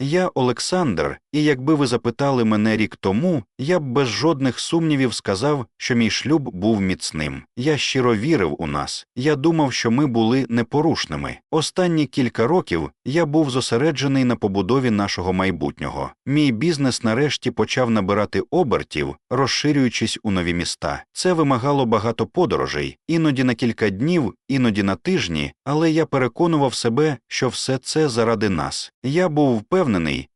Я Олександр, і якби ви запитали мене рік тому, я б без жодних сумнівів сказав, що мій шлюб був міцним. Я щиро вірив у нас. Я думав, що ми були непорушними. Останні кілька років я був зосереджений на побудові нашого майбутнього. Мій бізнес нарешті почав набирати обертів, розширюючись у нові міста. Це вимагало багато подорожей, іноді на кілька днів, іноді на тижні, але я переконував себе, що все це заради нас. Я був впевнений,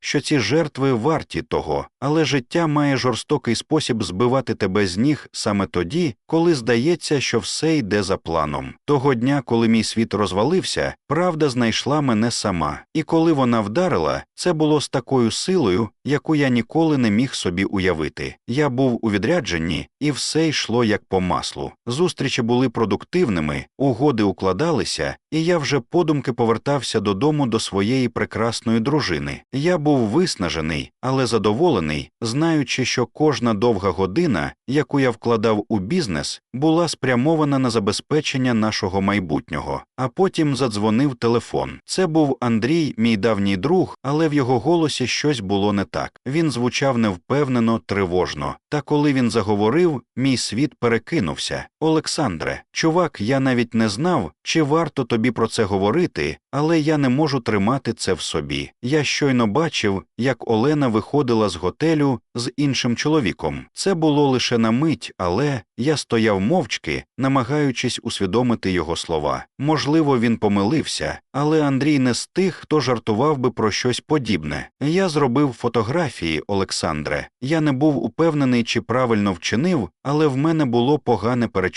що ці жертви варті того, але життя має жорстокий спосіб збивати тебе з ніг саме тоді, коли здається, що все йде за планом. Того дня, коли мій світ розвалився, правда знайшла мене сама, і коли вона вдарила, це було з такою силою, яку я ніколи не міг собі уявити. Я був у відрядженні, і все йшло як по маслу. Зустрічі були продуктивними, угоди укладалися, і я вже подумки повертався додому до своєї прекрасної дружини. Я був виснажений, але задоволений, знаючи, що кожна довга година, яку я вкладав у бізнес, була спрямована на забезпечення нашого майбутнього. А потім задзвонив телефон. Це був Андрій, мій давній друг, але в його голосі щось було не так. Він звучав невпевнено, тривожно. Та коли він заговорив, мій світ перекинувся. Олександре, чувак, я навіть не знав, чи варто тобі про це говорити, але я не можу тримати це в собі. Я щойно бачив, як Олена виходила з готелю з іншим чоловіком. Це було лише на мить, але я стояв мовчки, намагаючись усвідомити його слова. Можливо, він помилився, але Андрій не з тих, хто жартував би про щось подібне. Я зробив фотографії, Олександре. Я не був упевнений, чи правильно вчинив, але в мене було погане перечуття.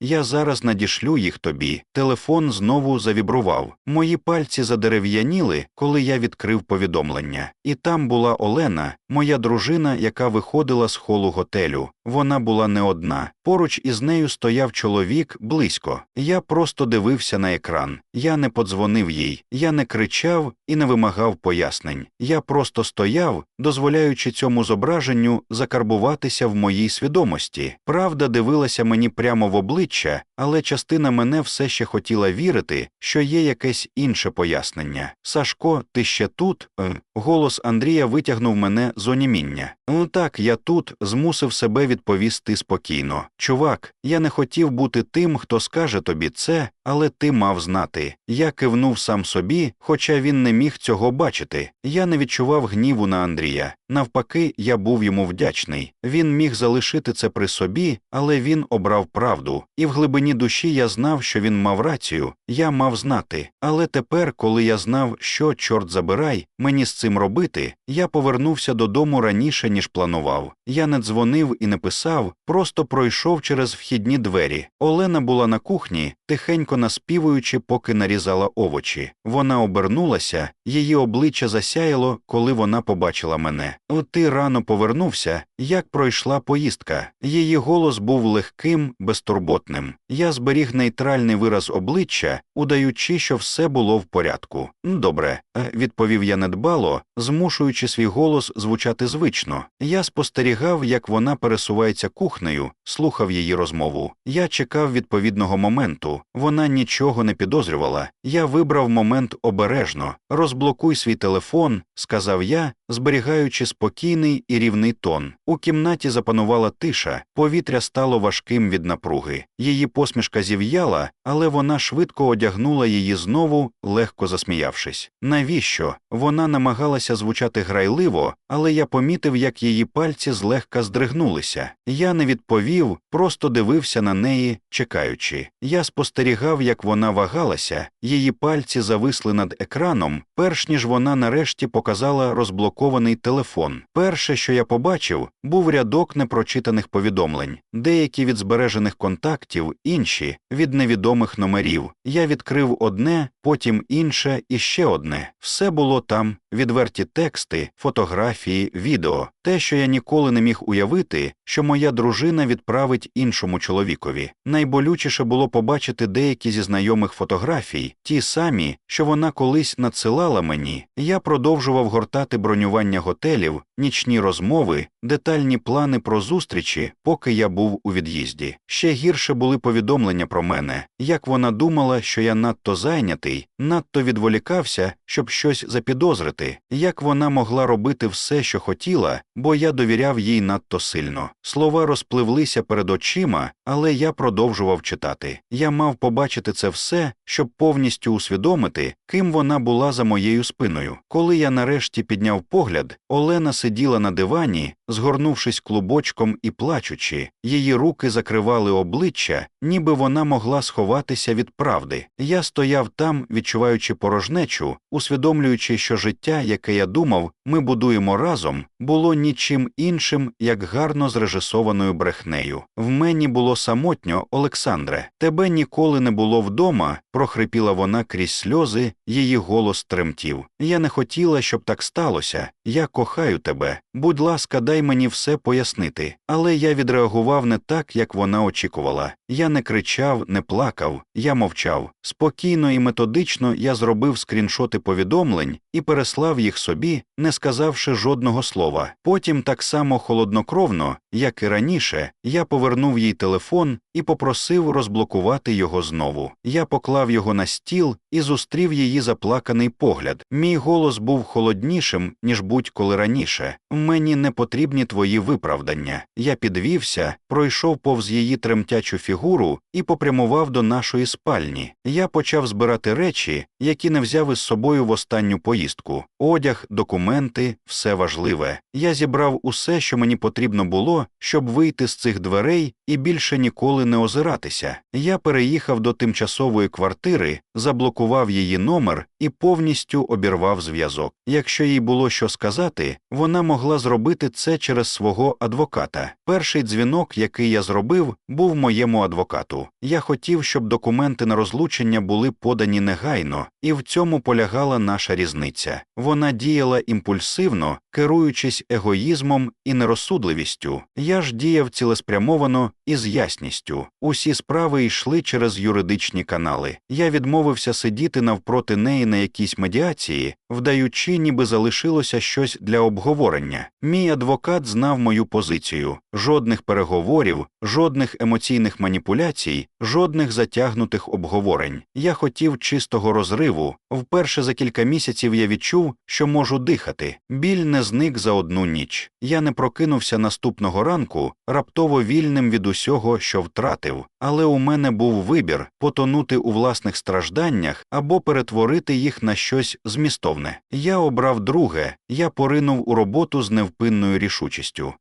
Я зараз надішлю їх тобі. Телефон знову завібрував. Мої пальці задерев'яніли, коли я відкрив повідомлення. І там була Олена, моя дружина, яка виходила з холу готелю. Вона була не одна. Поруч із нею стояв чоловік близько. Я просто дивився на екран. Я не подзвонив їй, я не кричав і не вимагав пояснень. Я просто стояв, дозволяючи цьому зображенню закарбуватися в моїй свідомості. Правда дивилася мені прямо в обличчя, але частина мене все ще хотіла вірити, що є якесь інше пояснення. Сашко, ти ще тут? Е, Голос Андрія витягнув мене з оніміння. Ну так, я тут змусив себе відповісти спокійно. Чувак, я не хотів бути тим, хто скаже тобі це, але ти мав знати. Я кивнув сам собі, хоча він не міг цього бачити. Я не відчував гніву на Андрія. Навпаки, я був йому вдячний. Він міг залишити це при собі, але він обрав правду. І в глибині душі я знав, що він мав рацію, я мав знати. Але тепер, коли я знав, що, чорт забирай, мені з цим робити, я повернувся додому раніше, ніж планував. Я не дзвонив і не писав, просто пройшов через вхідні двері. Олена була на кухні, тихенько наспівуючи, поки нарізала овочі. Вона обернулася, її обличчя засяяло, коли вона побачила мене. «О, Ти рано повернувся, як пройшла поїздка. Її голос був легким, безтурботним. Я зберіг нейтральний вираз обличчя, удаючи, що все було в порядку. Добре, е, відповів я недбало, змушуючи свій голос звучати звично. Я спостерігав, як вона пересувається кухнею, слухав її розмову. Я чекав відповідного моменту. Вона нічого не підозрювала. Я вибрав момент обережно. Розблокуй свій телефон, сказав я, зберігаючи спокійний і рівний тон. У кімнаті запанувала тиша, повітря стало важким від напруги. Її посмішка зів'яла, але вона швидко одягнула її знову, легко засміявшись. Навіщо? Вона намагалася звучати грайливо, але я помітив, як її пальці злегка здригнулися. Я не відповів, просто дивився на неї, чекаючи. Я спостерігав, як вона вагалася, її пальці зависли над екраном, перш ніж вона нарешті показала розблокований телефон. Перше, що я побачив, був рядок непрочитаних повідомлень, деякі від збережених контактів, інші від невідомих номерів. Я відкрив одне, потім інше і ще одне. Все було там відверті тексти, фотографії, відео, те, що я ніколи не міг уявити, що моя дружина відправить іншому чоловікові. Найболючіше було побачити деякі зі знайомих фотографій, ті самі, що вона колись надсилала мені. Я продовжував гортати бронювання готелів, нічні розмови, детальні плани про зустрічі, поки я був у від'їзді. Ще гірше були повідомлення про мене, як вона думала, що я надто зайнятий, надто відволікався, щоб щось запідозрити, як вона могла робити все, що хотіла, бо я довіряв їй надто сильно. Слова розпливлися перед очима, але я продовжував читати. Я мав побачити це все, щоб повністю усвідомити, ким вона була за моєю спиною. Коли я нарешті підняв погляд, Олена сиділа на дивані, згорнувшись клубочком і плачучи, її руки закривали обличчя, ніби вона могла сховатися від правди. Я стояв там, відчуваючи порожнечу, усвідомлюючи, що життя, яке я думав, ми будуємо разом, було нічим іншим, як гарно зрежисованою брехнею. В мені було самотньо, Олександре, тебе ніколи не було вдома, прохрипіла вона крізь сльози, її голос тремтів. Я не хотіла, щоб так сталося. Я кохаю тебе. Будь ласка, дай мені все пояснити. Але я відреагував не так, як вона очікувала. Я не кричав, не плакав, я мовчав. Спокійно і методично я зробив скріншоти повідомлень і переслав їх собі, не сказавши жодного слова. Потім, так само холоднокровно, як і раніше, я повернув їй телефон і попросив розблокувати його знову. Я поклав його на стіл і зустрів її заплаканий погляд. Мій голос був холоднішим, ніж будь-коли раніше. Мені не потрібні твої виправдання. Я підвівся, пройшов повз її тремтячу фігуру і попрямував до нашої спальні. Я почав збирати речі, які не взяв із собою в останню поїздку: одяг, документи, все важливе. Я зібрав усе, що мені потрібно було, щоб вийти з цих дверей і більше ніколи не озиратися. Я переїхав до тимчасової квартири, заблокував її номер і повністю обірвав зв'язок. Якщо їй було що сказати, вона могла зробити це через свого адвоката. Перший дзвінок, який я зробив, був моєму адвокату. Я хотів, щоб документи на розлучення були подані негайно, і в цьому полягала наша різниця. Вона діяла імпульсивно, керуючись егоїзмом і нерозсудливістю. Я ж діяв цілеспрямовано і з ясністю. Усі справи йшли через юридичні канали. Я відмовився сидіти навпроти неї на якійсь медіації, вдаючи, ніби залишилося щось для обговорення. Мій адвокат знав мою позицію: жодних переговорів, жодних емоційних маніпуляцій, жодних затягнутих обговорень. Я хотів чистого розриву. Вперше за кілька місяців я відчув, що можу дихати. Біль не зник за одну ніч. Я не прокинувся наступного ранку, раптово вільним від усього, що втратив. Але у мене був вибір потонути у власних стражданнях або перетворити їх на щось змістовне. Я обрав друге, я поринув у роботу з невпинною рішучістю.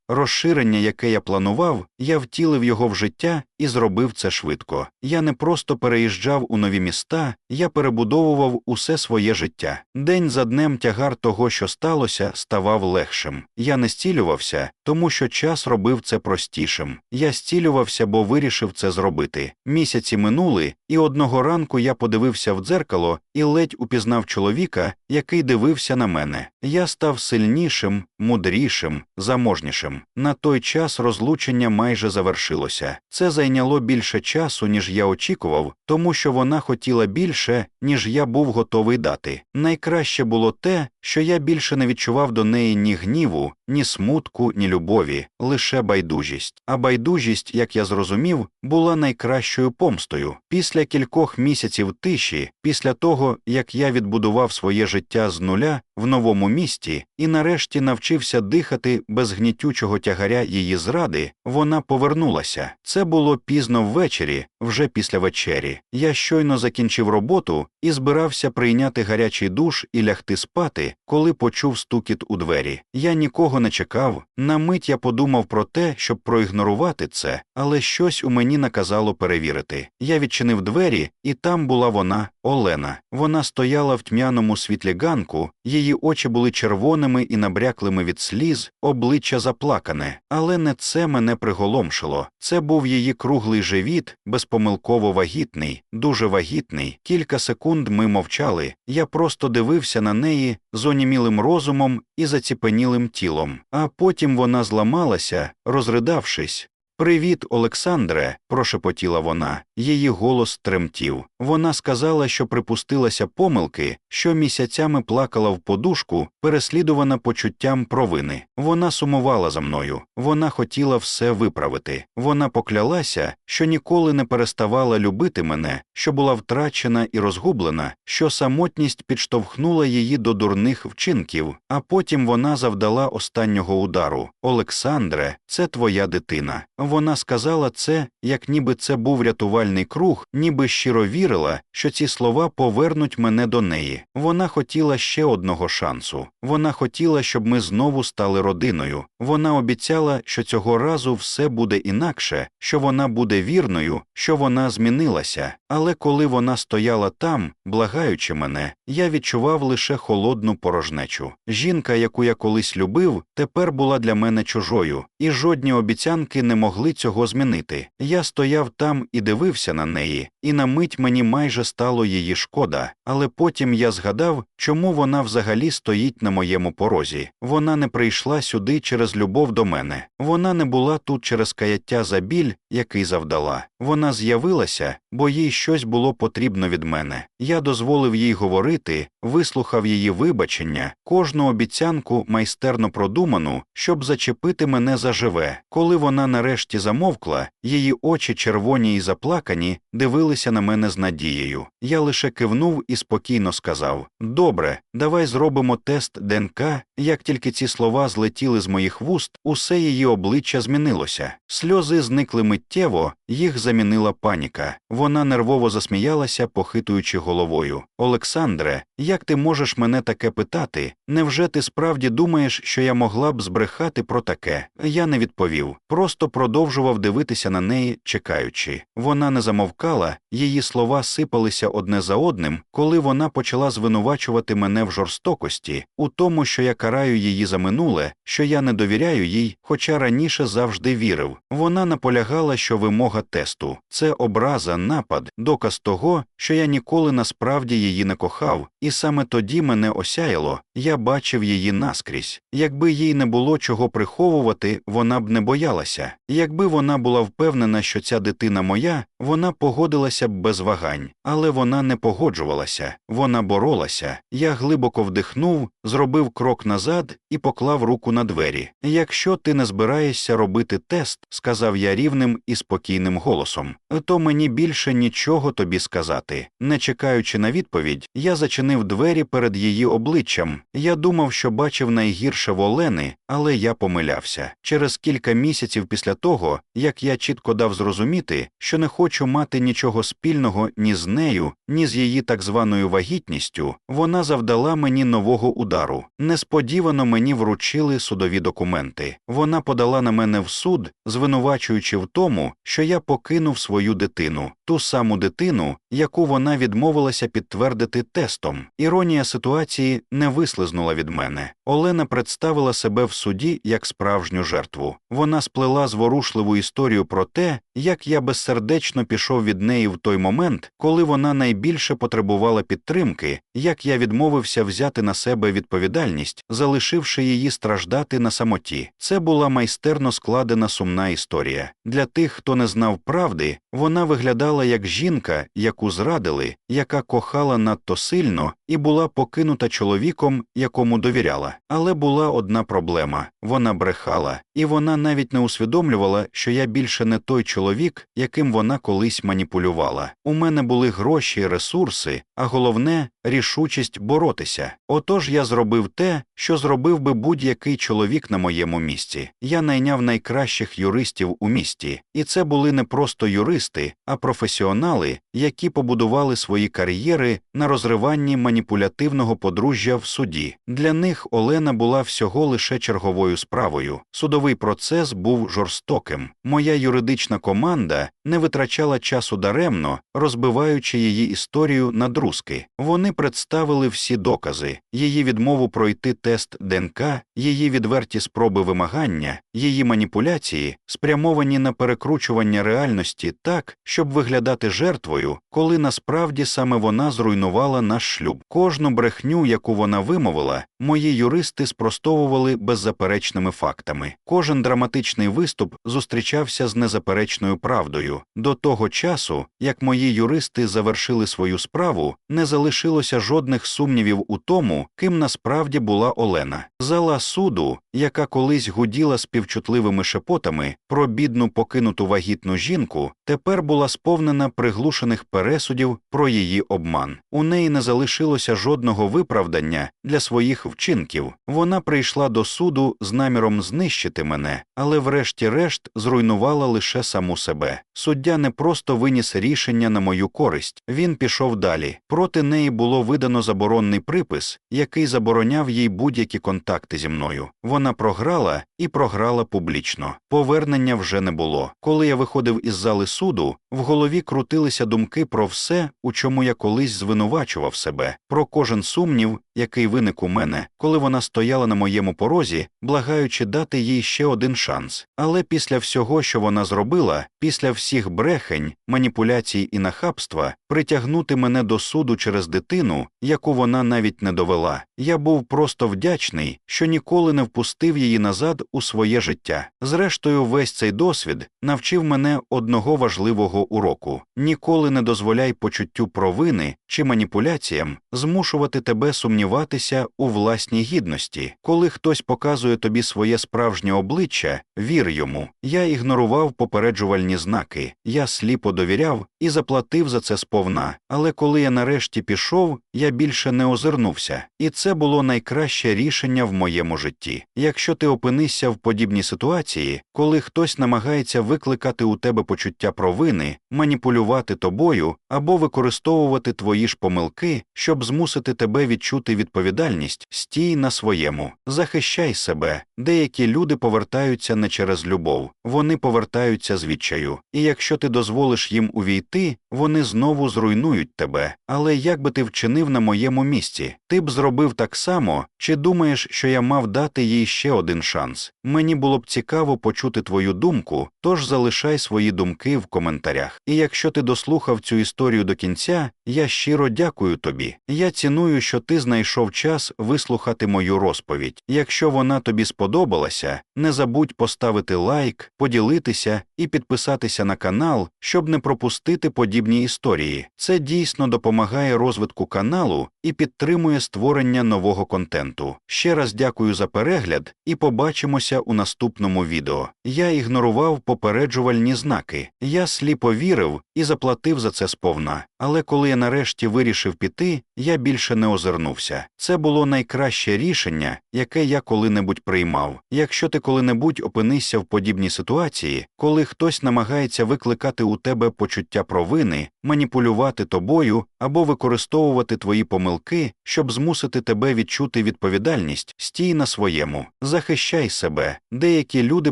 Розширення, яке я планував, я втілив його в життя і зробив це швидко. Я не просто переїжджав у нові міста, я перебудовував усе своє життя. День за днем тягар того, що сталося, ставав легшим. Я не зцілювався, тому що час робив це простішим. Я зцілювався, бо вирішив це зробити. Місяці минули, і одного ранку я подивився в дзеркало і ледь упізнав чоловіка, який дивився на мене. Я став сильнішим, мудрішим, заможнішим. На той час розлучення майже завершилося. Це зайняло більше часу, ніж я очікував, тому що вона хотіла більше, ніж я був готовий дати. Найкраще було те, що я більше не відчував до неї ні гніву, ні смутку, ні любові, лише байдужість. А байдужість, як я зрозумів, була найкращою помстою. Після кількох місяців тиші, після того як я відбудував своє життя з нуля в новому місті і нарешті навчився дихати без гнітючого тягаря її зради, вона повернулася. Це було пізно ввечері, вже після вечері. Я щойно закінчив роботу і збирався прийняти гарячий душ і лягти спати, коли почув стукіт у двері. Я нікого не чекав. На мить я подумав про те, щоб проігнорувати це, але щось у мені наказало перевірити. Я відчинив двері, і там була вона, Олена. Вона стояла в тьмяному світлі ганку, її очі були червоними і набряклими від сліз, обличчя заплакане, але не це мене приголомшило. Це був її круглий живіт, безпомилково вагітний, дуже вагітний. Кілька секунд ми мовчали. Я просто дивився на неї з онімілим розумом і заціпенілим тілом. А потім вона зламалася, розридавшись. Привіт, Олександре, прошепотіла вона. Її голос тремтів. Вона сказала, що припустилася помилки, що місяцями плакала в подушку, переслідувана почуттям провини. Вона сумувала за мною, вона хотіла все виправити. Вона поклялася, що ніколи не переставала любити мене, що була втрачена і розгублена, що самотність підштовхнула її до дурних вчинків, а потім вона завдала останнього удару. Олександре, це твоя дитина. Вона сказала це, як ніби це був рятувальний круг, ніби щиро вірила, що ці слова повернуть мене до неї. Вона хотіла ще одного шансу. Вона хотіла, щоб ми знову стали родиною. Вона обіцяла, що цього разу все буде інакше, що вона буде вірною, що вона змінилася. Але коли вона стояла там, благаючи мене, я відчував лише холодну порожнечу. Жінка, яку я колись любив, тепер була для мене чужою, і жодні обіцянки не могли цього змінити. Я стояв там і дивився на неї, і на мить мені майже стало її шкода, але потім я згадав, чому вона взагалі стоїть на моєму порозі. Вона не прийшла сюди через любов до мене, вона не була тут через каяття за біль, який завдала. Вона з'явилася, бо їй щось було потрібно від мене. Я дозволив їй говорити, вислухав її вибачення, кожну обіцянку майстерно продуману, щоб зачепити мене заживе. Коли вона нарешті замовкла, її очі червоні і заплакані дивилися на мене з надією. Я лише кивнув і спокійно сказав Добре, давай зробимо тест ДНК. Як тільки ці слова злетіли з моїх вуст, усе її обличчя змінилося. Сльози зникли миттєво, їх замінила паніка. Вона нервово засміялася, похитуючи головою. Олександре, як ти можеш мене таке питати? Невже ти справді думаєш, що я могла б збрехати про таке? Я не відповів, просто продовжував дивитися на неї, чекаючи. Вона не замовкала, її слова сипалися одне за одним, коли вона почала звинувачувати мене в жорстокості, у тому, що я караю її за минуле, що я не довіряю їй, хоча раніше завжди вірив. Вона наполягала, що вимога тесту це образа, напад, доказ того, що я ніколи насправді її не кохав, і саме тоді мене осяяло, я бачив її наскрізь. Якби їй не було чого приховувати, вона б не боялася. Якби вона була впевнена, що ця дитина моя, вона погодилася б без вагань, але вона не погоджувалася, вона боролася. Я глибоко вдихнув, зробив крок назад і поклав руку на двері. Якщо ти не збираєшся робити тест, сказав я рівним і спокійним голосом, то мені більше нічого тобі сказати. Не чекаючи на відповідь, я зачинив двері перед її обличчям. Я думав, що бачив найгірше в Олени, але я помилявся. Через кілька місяців після того, як я чітко дав зрозуміти, що не хочу мати нічого спільного ні з нею, ні з її так званою вагітністю, вона завдала мені нового удару. Несподівано мені вручили судові документи. Вона подала на мене в суд, звинувачуючи в тому, що я покинув свою дитину, ту саму дитину, яку вона відмовилася підтвердити тестом. Іронія ситуації не вислизнула від мене. Олена представила себе в суді як справжню жертву. Вона сплела зворушливу історію про те, як я безсердечно пішов від неї в той момент, коли вона найбільше потребувала підтримки, як я відмовився взяти на себе відповідальність, залишивши її страждати на самоті. Це була майстерно складена сумна історія. Для тих, хто не знав правди, вона виглядала як жінка, яку зрадили, яка кохала надто сильно і була покинута чоловіком, якому довіряла. Але була одна проблема вона брехала, і вона навіть не усвідомлювала, що я більше не той чоловік, яким вона колись маніпулювала. У мене були гроші, ресурси, а головне рішучість боротися. Отож я зробив те, що зробив би будь-який чоловік на моєму місці. Я найняв найкращих юристів у місті, і це були не просто юристи, а професіонали, які побудували свої кар'єри на розриванні маніпулятивного подружжя в суді. Для них Олена була всього лише черговою справою. Судовий процес був жорстоким. Моя юридична команда не витрачала часу даремно, розбиваючи її історію на друзки. Вони представили всі докази, її відмову пройти тест ДНК, її відверті спроби вимагання, її маніпуляції, спрямовані на перекручування реальності так, щоб виглядати жертвою, коли насправді саме вона зруйнувала наш шлюб. Кожну брехню, яку вона вимовила, мої юристи спростовували беззаперечними фактами. Кожен драматичний виступ зустрічався з незаперечною правдою. Правдою. До того часу, як мої юристи завершили свою справу, не залишилося жодних сумнівів у тому, ким насправді була Олена. Зала суду, яка колись гуділа співчутливими шепотами про бідну покинуту вагітну жінку, тепер була сповнена приглушених пересудів про її обман. У неї не залишилося жодного виправдання для своїх вчинків. Вона прийшла до суду з наміром знищити мене, але врешті-решт зруйнувала лише саму себе. Суддя не просто виніс рішення на мою користь, він пішов далі. Проти неї було видано заборонний припис, який забороняв їй будь-які контакти зі мною. Вона програла і програла публічно. Повернення вже не було. Коли я виходив із зали суду, в голові крутилися думки про все, у чому я колись звинувачував себе, про кожен сумнів, який виник у мене, коли вона стояла на моєму порозі, благаючи дати їй ще один шанс. Але після всього, що вона зробила, після всіх брехень, маніпуляцій і нахабства, притягнути мене до суду через дитину, яку вона навіть не довела, я був просто вдячний, що ніколи не впустив її назад у своє життя. Зрештою, весь цей досвід навчив мене одного важливого уроку ніколи не дозволяй почуттю провини чи маніпуляціям змушувати тебе сумніватися у власній гідності. Коли хтось показує тобі своє справжнє обличчя, вір йому. Я ігнорував попереджувальні знаки, я сліпо довіряв і заплатив за це сповна. Але коли я нарешті пішов, я більше не озирнувся, і це було найкраще рішення в моєму житті. Якщо ти опинишся в подібній ситуації, коли хтось намагається викликати у тебе почуття провини, маніпулювати тобою або використовувати твої ж помилки, щоб змусити тебе відчути відповідальність, стій на своєму, захищай себе. Деякі люди повертаються не через любов, вони повертаються з відчаю. І якщо ти дозволиш їм увійти, вони знову зруйнують тебе. Але як би ти вчинив на моєму місці, ти б зробив так само, чи думаєш, що я мав дати їй ще один шанс? Мені було б цікаво почути твою думку, тож залишай свої думки в коментарях. І якщо ти дослухав цю історію до кінця, я щиро дякую тобі. Я ціную, що ти знайшов час вислухати мою розповідь. Якщо вона тобі сподобалася, не забудь поставити лайк, поділитися і підписатися на канал, щоб не пропустити подібні історії. Це дійсно допомагає розвитку каналу і підтримує створення нового контенту. Ще раз дякую за перегляд і побачимося у наступному відео. Я ігнорував попереджувальні знаки, я сліпо вірив і заплатив за це сповна. Але коли я нарешті вирішив піти, я більше не озирнувся. Це було найкраще рішення, яке я коли-небудь приймав. Якщо ти коли-небудь опинишся в подібній ситуації, коли хтось намагається викликати у тебе почуття провини, маніпулювати тобою або використовувати твої помилки, щоб змусити тебе відчути відповідальність, стій на своєму, захищай себе. Деякі люди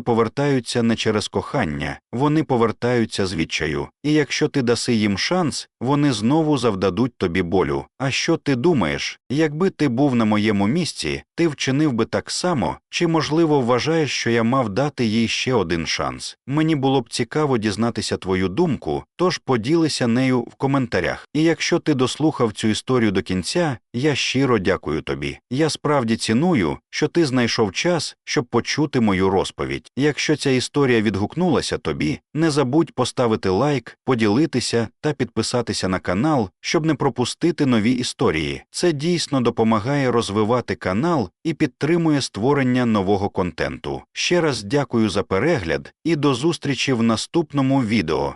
повертаються не через кохання, вони повертаються з відчаю. І якщо ти даси їм шанс, вони знову завдадуть тобі болю. А що ти думаєш, якби ти був на моєму місці, ти вчинив би так само, чи можливо вважаєш, що я мав дати їй ще один шанс? Мені було б цікаво дізнатися твою думку, тож поділися нею в коментарях. І якщо ти дослухав цю історію до кінця, я щиро дякую тобі. Я справді ціную, що ти знайшов час, щоб почути мою розповідь. Якщо ця історія відгукнулася тобі, не забудь поставити лайк, поділитися та підписатися на канал, щоб не пропустити нові історії. Це дійсно допомагає розвивати канал і підтримує створення нового контенту. Ще раз дякую за перегляд і до зустрічі в наступному відео.